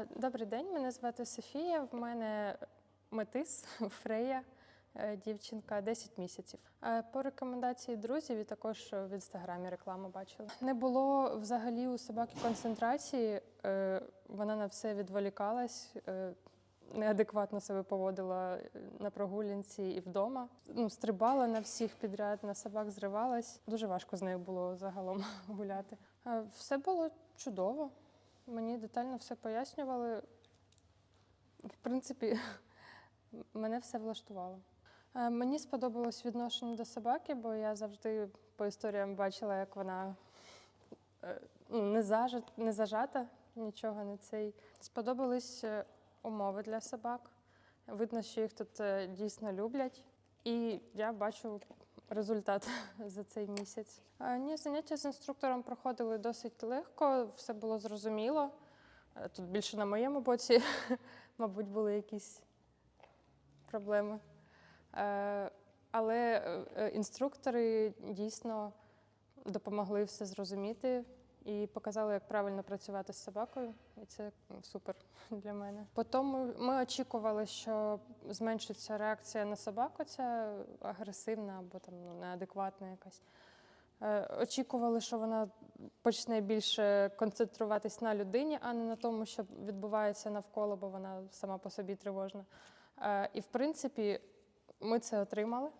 Е, Добрий день, мене звати Софія. В мене метис Фрея, е, дівчинка 10 місяців. Е, По рекомендації друзів і також в інстаграмі рекламу бачила. Не було взагалі у собаки концентрації. Вона на все відволікалась. Неадекватно себе поводила на прогулянці і вдома. Ну, стрибала на всіх підряд, на собак зривалась. Дуже важко з нею було загалом гуляти. Все було чудово. Мені детально все пояснювали. В принципі, мене все влаштувало. Е, Мені сподобалось відношення до собаки, бо я завжди по історіям бачила, як вона е, ну, не, зажат, не зажата, нічого не цей. Сподобались е, умови для собак. Видно, що їх тут дійсно люблять. І я бачу результат за цей місяць. Ні, заняття з інструктором проходили досить легко, все було зрозуміло. Е, Тут більше на моєму боці, мабуть, були якісь проблеми. Е, Але е, інструктори дійсно допомогли все зрозуміти і показали, як правильно працювати з собакою. І це супер для мене. Потім ми- очікували, що зменшиться реакція на собаку, ця агресивна або там ну, неадекватна якась. Е, Очікували, що вона почне більше концентруватись на людині, а не на тому, що відбувається навколо, бо вона сама по собі тривожна. Е, І в принципі, ми це отримали,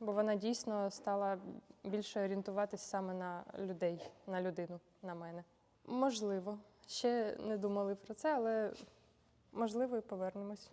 бо вона дійсно стала більше орієнтуватись саме на людей, на людину, на мене. Можливо, ще не думали про це, але можливо і повернемось.